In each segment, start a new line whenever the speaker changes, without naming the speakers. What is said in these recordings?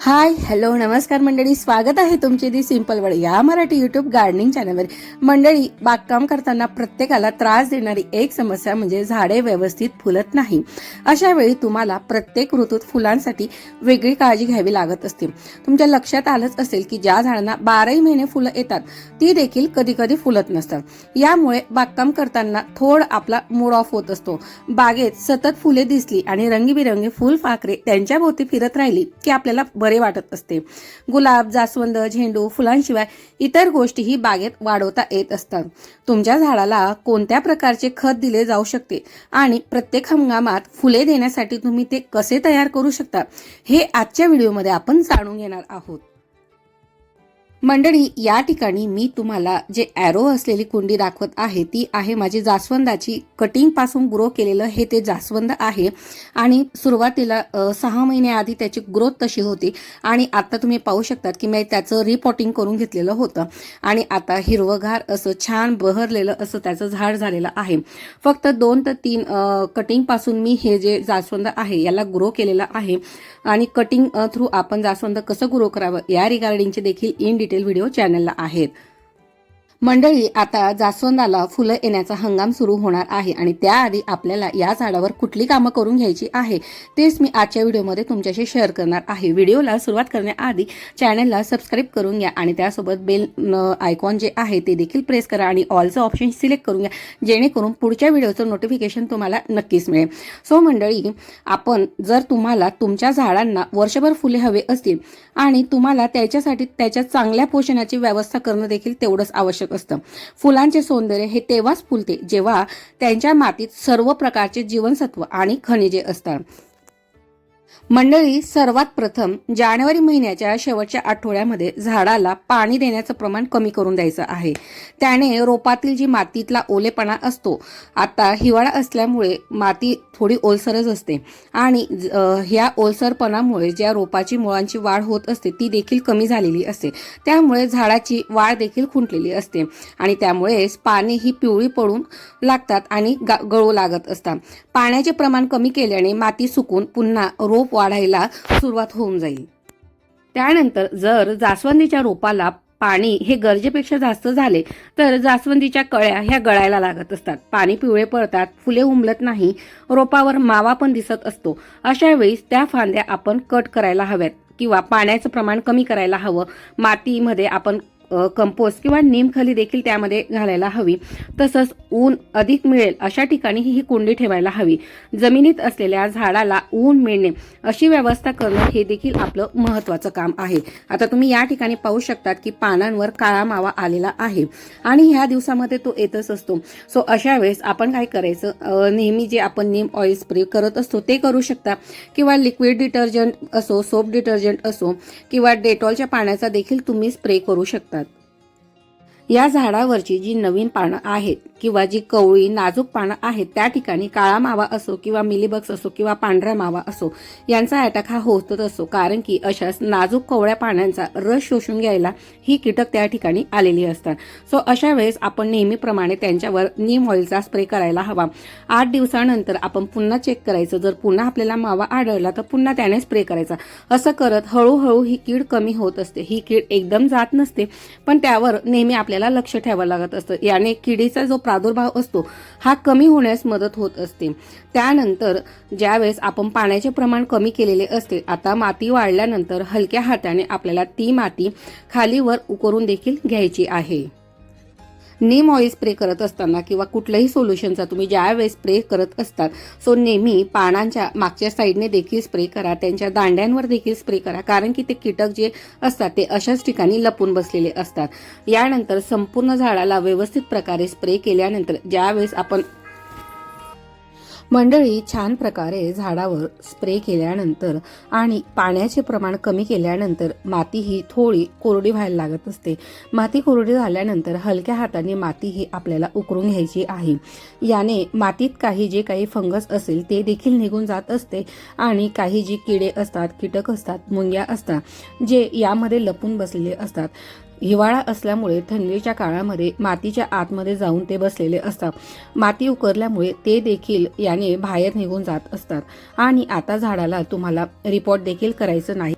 Hi hello नमस्कार मंडळी. स्वागत आहे तुमचे दी सिंपल वर्ड या मराठी युट्यूब गार्डनिंग चॅनलवर मंडळी बागकाम करताना प्रत्येकाला त्रास देणारी एक समस्या म्हणजे झाडे व्यवस्थित फुलत नाही. अशा वेळी तुम्हाला प्रत्येक ऋतूत फुलांसाठी वेगळी काळजी घ्यावी लागत असते. तुमच्या लक्षात आलंच असेल की ज्या झाडांना बाराही महिने फुलं येतात ती देखील कधी कधी फुलत नसतात. यामुळे बागकाम करताना थोड आपला मूड ऑफ होत असतो. बागेत सतत फुले दिसली आणि रंगीबिरंगी फुलफाकरे त्यांच्या भोवती फिरत राहिली की आपल्याला बरे वाटत असते. गुलाब जास्वंद झेंडू फुलांशिवाय इतर गोष्टीही बागेत वाढवता येत असतात. तुमच्या झाडाला कोणत्या प्रकारचे खत दिले जाऊ शकते आणि प्रत्येक हंगामात फुले देण्यासाठी तुम्ही ते कसे तयार करू शकता हे आजच्या व्हिडिओमध्ये आपण जाणून घेणार आहोत. मंडळी या ठिकाणी मी तुम्हाला जे ॲरो असलेली कुंडी दाखवत आहे ती आहे माझी जास्वंदाची कटिंगपासून ग्रो केलेलं हे ते जास्वंद आहे. आणि सुरुवातीला सहा महिन्याआधी त्याची ग्रोथ तशी होती. आणि आता तुम्ही पाहू शकतात की मी त्याचं रिपॉटिंग करून घेतलेलं होतं. आणि आता हिरवंगार असं छान बहरलेलं असं त्याचं झाड झालेलं आहे. फक्त दोन ते तीन कटिंगपासून मी हे जे जास्वंद आहे याला ग्रो केलेलं आहे. आणि कटिंग थ्रू आपण जास्वंद कसं ग्रो करावं या रिगार्डिंगचे देखील इन डिटेल व्हिडिओ चॅनलला आहेत. मंडळी आता जास्वंदाला फुलं येण्याचा हंगाम सुरू होणार आहे आणि त्याआधी आपल्याला या झाडावर कुठली कामं करून घ्यायची आहे तेच मी आजच्या व्हिडिओमध्ये तुमच्याशी शेअर करणार आहे. व्हिडिओला सुरुवात करण्याआधी चॅनलला सबस्क्राईब करून घ्या आणि त्यासोबत बेल आयकॉन जे आहे ते देखील प्रेस करा आणि ऑलचं ऑप्शन सिलेक्ट करून घ्या जेणेकरून पुढच्या व्हिडिओचं नोटिफिकेशन तुम्हाला नक्कीच मिळेल. सो मंडळी आपण जर तुम्हाला तुमच्या झाडांना वर्षभर फुले हवे असतील आणि तुम्हाला त्याच्यासाठी त्याच्या चांगल्या पोषणाची व्यवस्था करणं देखील तेवढंच आवश्यक असतं. फुलांचे सौंदर्य हे तेव्हाच फुलते जेव्हा त्यांच्या मातीत सर्व प्रकारचे जीवनसत्व आणि खनिजे असतात. मंडळी सर्वात प्रथम जानेवारी महिन्याच्या शेवटच्या आठवड्यामध्ये झाडाला पाणी देण्याचं प्रमाण कमी करून द्यायचं आहे. त्याने रोपातील जी मातीतला ओलेपणा असतो आता हिवाळा असल्यामुळे माती थोडी ओलसरच असते आणि ज- ह्या ओलसरपणामुळे ज्या रोपाची मुळांची वाढ होत असते ती देखील कमी झालेली असते. त्यामुळे झाडाची वाढ देखील खुंटलेली असते आणि त्यामुळेच पाने ही पिवळी पडून लागतात आणि गा- गळू लागत असतात. पाण्याचे प्रमाण कमी केल्याने माती सुकून पुन्हा रोप वाढायला सुरुवात होऊन जाईल. त्यानंतर जर जास्वंदीच्या रोपाला पाणी हे गरजेपेक्षा जास्त झाले तर जास्वंदीच्या कळ्या ह्या गळायला लागत असतात. पाणी पिवळे पडतात फुले उमलत नाही रोपावर मावा पण दिसत असतो. अशा वेळी त्या फांद्या आपण कट करायला हव्यात किंवा पाण्याचं प्रमाण कमी करायला हवं. मातीमध्ये आपण कंपोस्ट किंवा निमखली देखील त्यामध्ये घालायला हवी. तसंच ऊन अधिक मिळेल अशा ठिकाणी ही कुंडी ठेवायला हवी. जमिनीत असलेल्या झाडाला ऊन मिळणे अशी व्यवस्था करणं हे देखील आपलं महत्वाचं काम आहे. आता तुम्ही या ठिकाणी पाहू शकतात की पानांवर काळा मावा आलेला आहे आणि ह्या दिवसामध्ये तो येतच असतो. सो अशा वेळेस आपण काय करायचं? नेहमी जे आपण नीम ऑइल स्प्रे करत असतो ते करू शकता. किंवा लिक्विड डिटर्जंट असो सोप डिटर्जंट असो किंवा डेटॉलच्या पाण्याचा देखील तुम्ही स्प्रे करू शकतात. या झाडावरची जी नवीन पानं आहेत किंवा जी कवळी नाजूक पानं आहेत त्या ठिकाणी काळा मावा असो किंवा मिलीबक्स असो किंवा पांढरा मावा असो यांचा अटॅक हा होतच असतो. कारण की अशाच नाजूक कवळ्या पानांचा रस शोषून घ्यायला ही कीटक त्या ठिकाणी आलेली असतात. सो अशा वेळेस आपण नेहमीप्रमाणे त्यांच्यावर नीम ऑइलचा स्प्रे करायला हवा. आठ दिवसानंतर आपण पुन्हा चेक करायचं. जर पुन्हा आपल्याला मावा आढळला तर पुन्हा त्याने स्प्रे करायचा. असं करत हळूहळू ही कीड कमी होत असते. ही कीड एकदम जात नसते पण त्यावर नेहमी आपल्या आपल्याला लक्ष ठेवावं लागत असतं. याने किडीचा जो प्रादुर्भाव असतो हा कमी होण्यास मदत होत असते. त्यानंतर ज्यावेळेस आपण पाण्याचे प्रमाण कमी केलेले असते आता माती वाढल्यानंतर हलक्या हाताने आपल्याला ती माती खालीवर उकरून देखील घ्यायची आहे. नीम ऑइल स्प्रे करत असताना किंवा कुठल्याही सोल्युशनचा तुम्ही ज्या वेळेस स्प्रे करत असतात सो नेहमी पानांच्या मागच्या साईडने देखील स्प्रे करा त्यांच्या दांड्यांवर देखील स्प्रे करा. कारण की ते कीटक जे असतात ते अशाच ठिकाणी लपून बसलेले असतात. यानंतर संपूर्ण झाडाला व्यवस्थित प्रकारे स्प्रे केल्यानंतर ज्यावेळेस आपण मंडळी छान प्रकारे झाडावर स्प्रे केल्यानंतर आणि पाण्याचे प्रमाण कमी केल्यानंतर माती ही थोडी कोरडी व्हायला लागत असते. माती कोरडी झाल्यानंतर हलक्या हाताने माती ही आपल्याला उकरून घ्यायची आहे. याने मातीत काही जे काही फंगस असेल ते देखील निघून जात असते आणि काही जी किडे असतात कीटक असतात मुंग्या असतात जे यामध्ये लपून बसलेले असतात. हिवाळा असल्यामुळे थंडीच्या काळामध्ये मातीच्या आतमध्ये जाऊन ते बसलेले असतात. माती उकरल्यामुळे ते देखील याने बाहेर निघून जात असतात. आणि आता झाडाला तुम्हाला रिपोर्ट देखील करायचं नाही.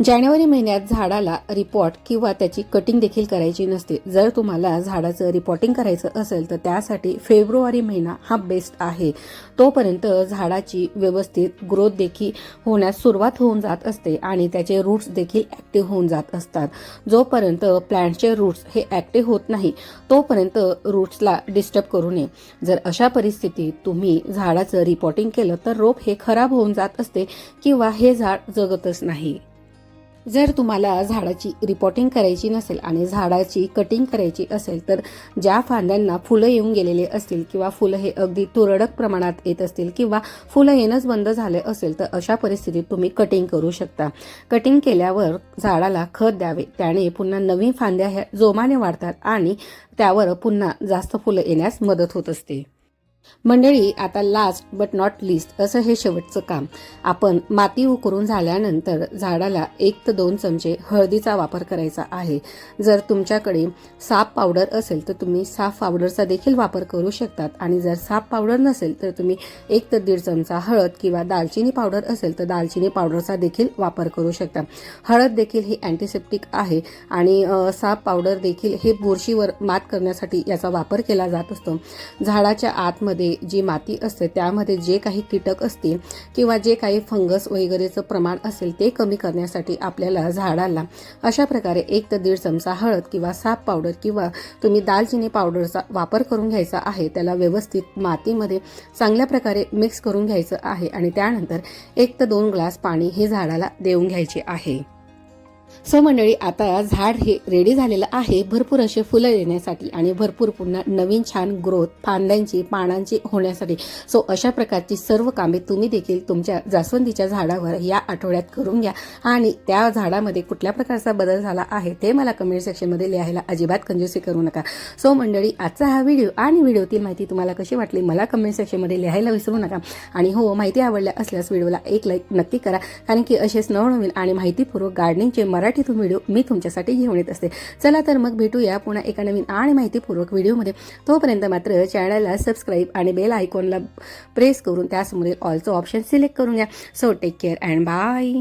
जानेवारी महिन्यात झाडाला रिपॉट किंवा त्याची कटिंग देखील करायची नसते. जर तुम्हाला झाडाचं रिपॉटिंग करायचं असेल तर त्यासाठी फेब्रुवारी महिना हा बेस्ट आहे. तोपर्यंत झाडाची व्यवस्थित ग्रोथ देखील होण्यास सुरुवात होऊन जात असते आणि त्याचे रूट्स देखील ॲक्टिव्ह होऊन जात असतात. जोपर्यंत प्लांटचे रूट्स हे ॲक्टिव्ह होत नाही तोपर्यंत रूट्सला डिस्टर्ब करू नये. जर अशा परिस्थितीत तुम्ही झाडाचं रिपॉटिंग केलं तर रोप हे खराब होऊन जात असते किंवा हे झाड जगतच नाही. जर तुम्हाला झाडाची रिपोर्टिंग करायची नसेल आणि झाडाची कटिंग करायची असेल तर ज्या फांद्यांना फुलं येऊन गेलेले असतील किंवा फुलं हे अगदी तुरळक प्रमाणात येत असतील किंवा फुलं येणंच बंद झाले असेल तर अशा परिस्थितीत तुम्ही कटिंग करू शकता. कटिंग केल्यावर झाडाला खत द्यावे. त्याने पुन्हा नवीन फांद्या ह्या जोमाने वाढतात आणि त्यावर पुन्हा जास्त फुलं येण्यास मदत होत असते. मंडळी आता लास्ट बट नॉट लिस्ट असं हे शेवटचं काम. आपण माती उकरून झाल्यानंतर झाडाला एक ते दोन चमचे हळदीचा वापर करायचा आहे. जर तुमच्याकडे साप पावडर असेल तर तुम्ही साफ पावडरचा देखील वापर करू शकतात. आणि जर साप पावडर नसेल तर तुम्ही एक ते दीड चमचा हळद किंवा दालचिनी पावडर असेल तर दालचिनी पावडरचा देखील वापर करू शकता. हळद देखील ही अँटीसेप्टिक आहे आणि साफ साप पावडर देखील हे बुरशीवर मात करण्यासाठी याचा वापर केला जात असतो. झाडाच्या आतमध्ये जी माती असते त्यामध्ये जे काही कीटक असतील किंवा जे काही फंगस वगैरेचं प्रमाण असेल ते कमी करण्यासाठी आपल्याला झाडाला अशा प्रकारे एक ते दीड चमचा हळद किंवा साप पावडर किंवा तुम्ही दालचिनी पावडरचा वापर करून घ्यायचा आहे. त्याला व्यवस्थित मातीमध्ये चांगल्या प्रकारे मिक्स करून घ्यायचं आहे आणि त्यानंतर एक ते दोन ग्लास पाणी हे झाडाला देऊन घ्यायचे आहे. सो मंडळी आता झाड हे रेडी झालेलं आहे. भरपूर असे फुलं येण्यासाठी आणि भरपूर पुन्हा नवीन छान ग्रोथ फांद्यांची पानांची होण्यासाठी. सो अशा प्रकारची सर्व कामे तुम्ही देखील तुमच्या जास्वंदीच्या झाडावर या आठवड्यात करून घ्या. आणि त्या झाडामध्ये कुठल्या प्रकारचा बदल झाला आहे ते मला कमेंट सेक्शनमध्ये लिहायला अजिबात कंजूसी करू नका. सो मंडळी आजचा हा व्हिडिओ आणि व्हिडिओतील माहिती तुम्हाला कशी वाटली मला कमेंट सेक्शनमध्ये लिहायला विसरू नका. आणि हो माहिती आवडल्या असल्यास व्हिडिओला एक लाईक नक्की करा. कारण की असेच नवनवीन आणि माहितीपूर्वक गार्डनिंगचे मराठीतून व्हिडिओ मी तुमच्यासाठी घेऊन येत असते. चला तर मग भेटूया पुन्हा एका नवीन आणि माहितीपूर्वक व्हिडिओमध्ये. तोपर्यंत मात्र चॅनलला सबस्क्राईब आणि बेल आयकॉनला प्रेस करून त्यासमोरील ऑलचं ऑप्शन सिलेक्ट करून घ्या. So take care and bye